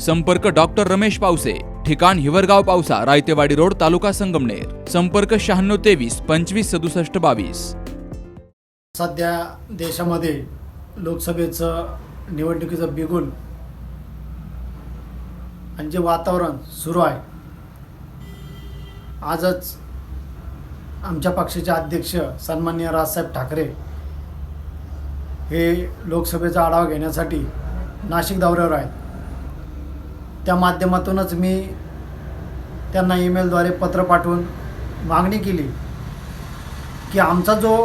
संपर्क डॉक्टर रमेश पावसे ठिकाण हिवरगाव पावसा रायतेवाडी रोड तालुका संगमनेर. संपर्क शहाण्णव तेवीस पंचवीस सदुसष्ट बावीस. सध्या देशामध्ये लोकसभेचं निवडणुकीचं बिगुल आणि जे वातावरण सुरू आहे आजच आमच्या पक्षाचे अध्यक्ष सन्मान्य राजसाहेब ठाकरे हे लोकसभेचा आढावा घेण्यासाठी नाशिक दौऱ्यावर आहेत. त्या माध्यमातूनच मी त्यांना ईमेलद्वारे पत्र पाठवून मागणी केली की आमचा जो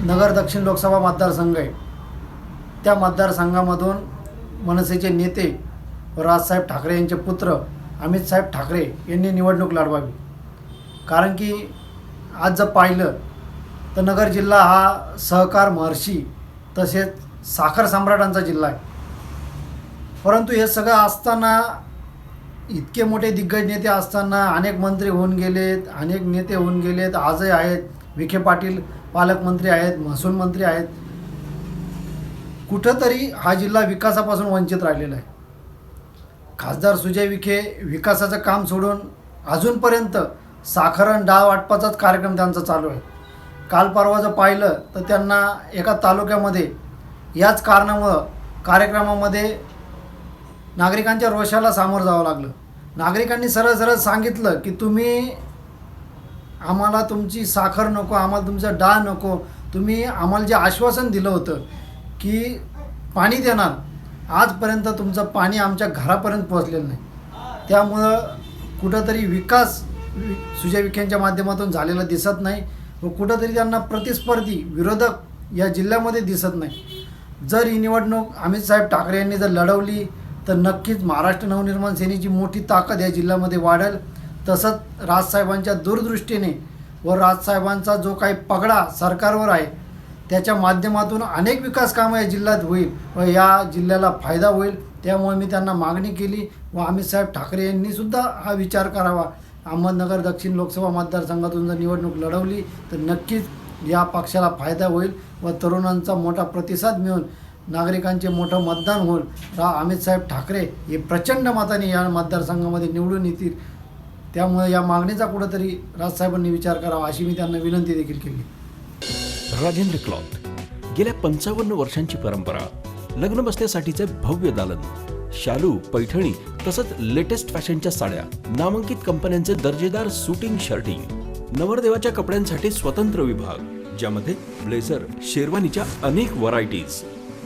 नगर दक्षिण लोकसभा मतदारसंघ आहे त्या मतदारसंघामधून मनसेचे नेते राजसाहेब ठाकरे यांचे पुत्र अमितसाहेब ठाकरे यांनी निवडणूक लढवावी. कारण की आज जर पाहिलं तर नगर जिल्हा हा सहकार महर्षी तसेच साखर सम्राटांचा जिल्हा आहे. परंतु हे सगळं असताना इतके मोठे दिग्गज नेते असताना अनेक मंत्री होऊन गेलेत अनेक नेते होऊन गेलेत. आजही आहेत. विखे पाटील पालकमंत्री आहेत महसूल मंत्री आहेत. कुठंतरी हा जिल्हा विकासापासून वंचित राहिलेला आहे. खासदार सुजय विखे विकासाचं काम सोडून अजूनपर्यंत साखरण डाळ वाटपाचाच कार्यक्रम त्यांचा चालू आहे. काल परवा जर पाहिलं तर त्यांना एका तालुक्यामध्ये याच कारणामुळं कार्यक्रमामध्ये नागरिकांच्या रोषाला सामोरं जावं लागलं. नागरिकांनी सरळ सरळ सांगितलं की तुम्ही आम्हाला तुमची साखर नको आम्हाला तुमचं डाळ नको. तुम्ही आम्हाला जे आश्वासन दिलं होतं की पाणी देणार आजपर्यंत तुमचं पाणी आमच्या घरापर्यंत पोहोचलेलं नाही. त्यामुळं कुठंतरी विकास सुजय विखेंच्या माध्यमातून झालेला दिसत नाही व कुठंतरी त्यांना प्रतिस्पर्धी विरोधक या जिल्ह्यामध्ये दिसत नाही. जर ही निवडणूक अमित साहेब ठाकरे यांनी जर लढवली तर नक्कीच महाराष्ट्र नवनिर्माण सेनेची मोठी ताकद या जिल्ह्यामध्ये वाढेल. तसंच राजसाहेबांच्या दूरदृष्टीने व राजसाहेबांचा जो काही पगडा सरकारवर आहे त्याच्या माध्यमातून अनेक विकास कामं या जिल्ह्यात होईल व या जिल्ह्याला फायदा होईल. त्यामुळे मी त्यांना मागणी केली व अमित साहेब ठाकरे यांनीसुद्धा हा विचार करावा. अहमदनगर दक्षिण लोकसभा मतदारसंघातून जर निवडणूक लढवली तर नक्कीच या पक्षाला फायदा होईल व तरुणांचा मोठा प्रतिसाद मिळून नागरिकांचे मोठं मतदान होईल. रा अमितसाहेब ठाकरे हे प्रचंड मताने या मतदारसंघामध्ये निवडून येतील. त्यामुळे या मागणीचा कुठंतरी राजसाहेबांनी विचार करावा अशी मी त्यांना विनंती देखील केली. राजेंद्र क्लॉथ गेल्या पंचावन्न वर्षांची परंपरा लग्न बसण्यासाठीचे भव्य दालन शालू पैठणी तसंच लेटेस्ट फॅशनच्या साड्या नामांकित कंपन्यांचे दर्जेदार सुटिंग शर्टिंग नवरदेवाच्या कपड्यांसाठी स्वतंत्र विभाग ज्यामध्ये ब्लेझर शेरवानीच्या अनेक व्हरायटीज